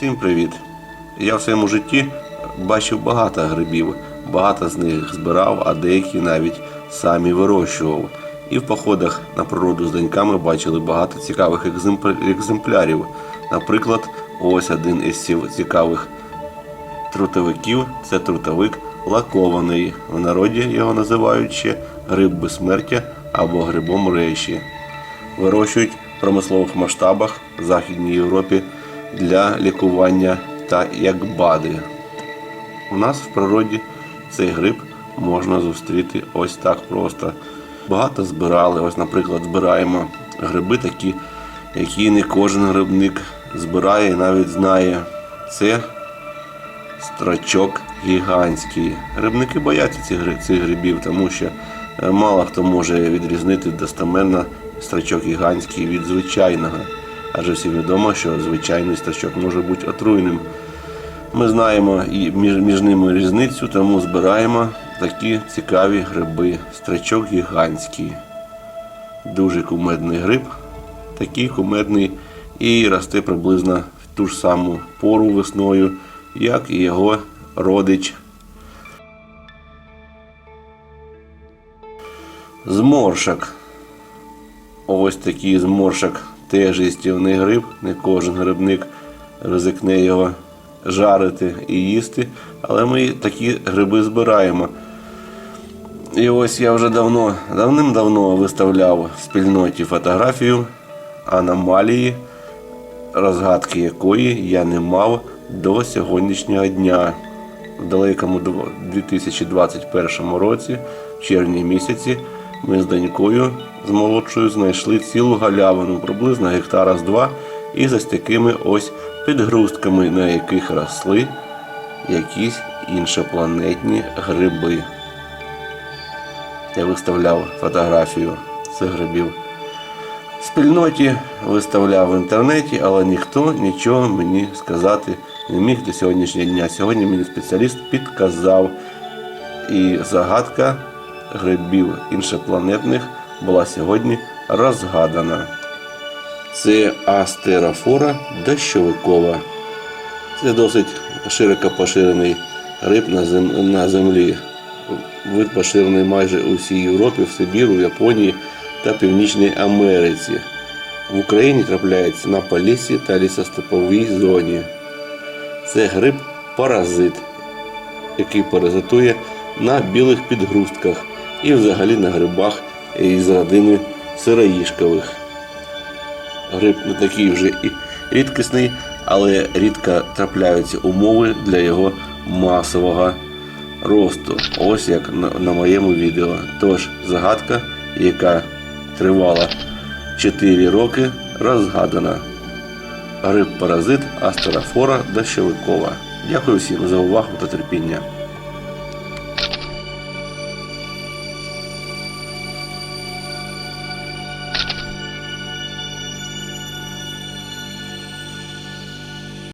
Всім привіт! Я в своєму житті бачив багато грибів, багато з них збирав, а деякі навіть самі вирощував. І в походах на природу з доньками бачили багато цікавих екземплярів. Наприклад, ось один із цікавих трутовиків це трутовик лакований. В народі його називають ще гриб безсмертя або грибом рейші. Вирощують в промислових масштабах в Західній Європі для лікування та як бади. У нас в природі цей гриб можна зустріти ось так просто. Багато збирали. Ось, наприклад, збираємо гриби такі, які не кожен грибник збирає і навіть знає. Це страчок гігантський. Грибники бояться цих, грибів, тому що мало хто може відрізнити достеменно страчок гігантський від звичайного. Адже всім відомо, що звичайний страчок може бути отруйним. Ми знаємо і між, між ними різницю, тому збираємо такі цікаві гриби. Страчок гігантський. Дуже кумедний гриб, такий кумедний і росте приблизно в ту ж саму пору весною, як і його родич. Зморшок. Ось такий зморшок теж їстівний гриб. Не кожен грибник ризикне його жарити і їсти, але ми такі гриби збираємо. І ось я вже давно, давним-давно виставляв в спільноті фотографію аномалії, розгадки якої я не мав до сьогоднішнього дня. В далекому 2021 році, в червні місяці, ми з донькою з молодшою знайшли цілу галявину, приблизно гектара з два, і ось такими ось підгрустками, на яких росли якісь іншопланетні гриби. Я виставляв фотографію цих грибів в спільноті, виставляв в інтернеті, але ніхто нічого мені сказати не міг до сьогоднішнього дня. Сьогодні мені спеціаліст підказав. І загадка грибів іншопланетних була сьогодні розгадана. Це астерофора дощовикова. Це досить широко поширений гриб на, землі. Вид поширений майже у всій Європі, в Сибіру, Японії та Північній Америці. В Україні трапляється на полісі та лісостеповій зоні. Це гриб паразит, який паразитує на білих підгрустках і взагалі на грибах із родини сироїшкових. Гриб не такий вже і рідкісний, але рідко трапляються умови для його масового росту. Ось як на, моєму відео. Тож загадка, яка тривала 4 роки, розгадана. Гриб паразит Астерофора дощовикова. Дякую всім за увагу та терпіння.